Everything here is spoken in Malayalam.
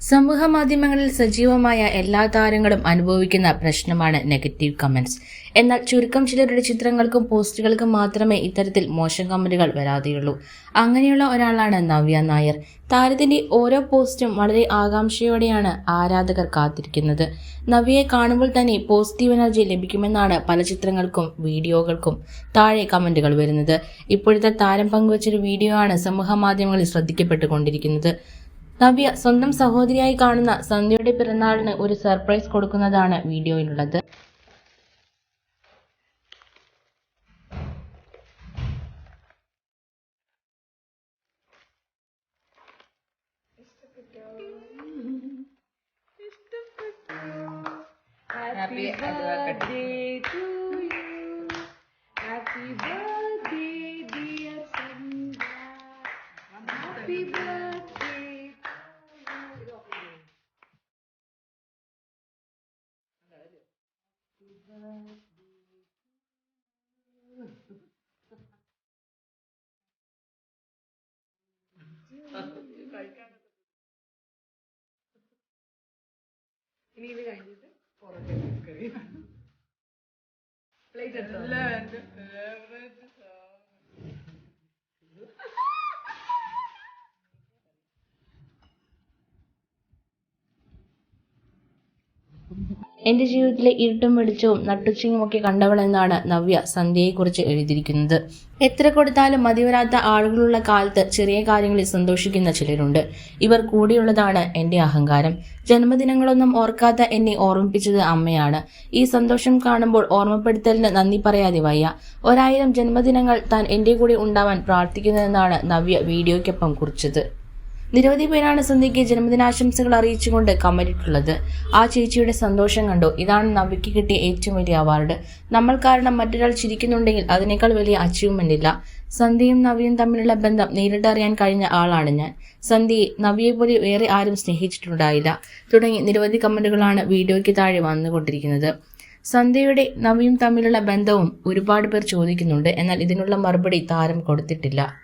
സമൂഹ മാധ്യമങ്ങളിൽ സജീവമായ എല്ലാ താരങ്ങളും അനുഭവിക്കുന്ന പ്രശ്നമാണ് നെഗറ്റീവ് കമന്റ്സ്. എന്നാൽ ചുരുക്കം ചിലരുടെ ചിത്രങ്ങൾക്കും പോസ്റ്റുകൾക്കും മാത്രമേ ഇത്തരത്തിൽ മോശം കമന്റുകൾ വരാതെയുള്ളൂ. അങ്ങനെയുള്ള ഒരാളാണ് നവ്യ നായർ. താരത്തിന്റെ ഓരോ പോസ്റ്റും വളരെ ആകാംക്ഷയോടെയാണ് ആരാധകർ കാത്തിരിക്കുന്നത്. നവ്യയെ കാണുമ്പോൾ തന്നെ പോസിറ്റീവ് എനർജി ലഭിക്കുമെന്നാണ് പല ചിത്രങ്ങൾക്കും വീഡിയോകൾക്കും താഴെ കമന്റുകൾ വരുന്നത്. ഇപ്പോഴത്തെ താരം പങ്കുവച്ചൊരു വീഡിയോ ആണ് സമൂഹ മാധ്യമങ്ങളിൽ ശ്രദ്ധിക്കപ്പെട്ടുകൊണ്ടിരിക്കുന്നത്. നവ്യ സ്വന്തം സഹോദരിയായി കാണുന്ന സന്ധ്യയുടെ പിറന്നാളിന് ഒരു സർപ്രൈസ് കൊടുക്കുന്നതാണ് വീഡിയോയിലുള്ളത് happy birthday to you. Happy birthday, dear Sandhya Happy birthday. ഇനി ഇത് കഴിഞ്ഞിട്ട് പുറത്തെ പ്ലേറ്റ് എടുത്തോ? എന്റെ ജീവിതത്തിലെ ഇരുട്ടും വെളിച്ചവും നട്ടുച്ചയും ഒക്കെ കണ്ടവളെന്നാണ് നവ്യ സന്ധ്യയെക്കുറിച്ച് എഴുതിയിരിക്കുന്നത്. എത്ര കൊടുത്താലും മതിവരാത്ത ആളുകളുള്ള കാലത്ത് ചെറിയ കാര്യങ്ങളിൽ സന്തോഷിക്കുന്ന ചിലരുണ്ട്. ഇവർ കൂടിയുള്ളതാണ് എന്റെ അഹങ്കാരം. ജന്മദിനങ്ങളൊന്നും ഓർക്കാത്ത എന്നെ ഓർമ്മിപ്പിച്ചത് അമ്മയാണ്. ഈ സന്തോഷം കാണുമ്പോൾ ഓർമ്മപ്പെടുത്തലിന് നന്ദി പറയാതെ വയ്യ. ഒരായിരം ജന്മദിനങ്ങൾ താൻ എന്റെ കൂടെ ഉണ്ടാവാൻ പ്രാർത്ഥിക്കുന്നതെന്നാണ് നവ്യ വീഡിയോയ്ക്കൊപ്പം കുറിച്ചത്. നിരവധി പേരാണ് സന്ധ്യയ്ക്ക് ജന്മദിനാശംസകൾ അറിയിച്ചുകൊണ്ട് കമന്റിട്ടുള്ളത് ആ ചേച്ചിയുടെ സന്തോഷം കണ്ടു. ഇതാണ് നവ്യയ്ക്ക് കിട്ടിയ ഏറ്റവും വലിയ അവാർഡ്. നമ്മൾ കാരണം മറ്റൊരാൾ ചിരിക്കുന്നുണ്ടെങ്കിൽ അതിനേക്കാൾ വലിയ അച്ചീവ്മെന്റ് ഇല്ല സന്ധ്യയും നവിയും തമ്മിലുള്ള ബന്ധം നേരിട്ടറിയാൻ കഴിഞ്ഞ ആളാണ് ഞാൻ. സന്ധ്യയെ നവിയെ പോലെ വേറെ ആരും സ്നേഹിച്ചിട്ടുണ്ടായില്ല. തുടങ്ങി നിരവധി കമന്റുകളാണ് വീഡിയോയ്ക്ക് താഴെ വന്നുകൊണ്ടിരിക്കുന്നത്. സന്ധ്യയുടെ നവിയും തമ്മിലുള്ള ബന്ധവും ഒരുപാട് പേർ ചോദിക്കുന്നുണ്ട്. എന്നാൽ ഇതിനുള്ള മറുപടി താരം കൊടുത്തിട്ടില്ല.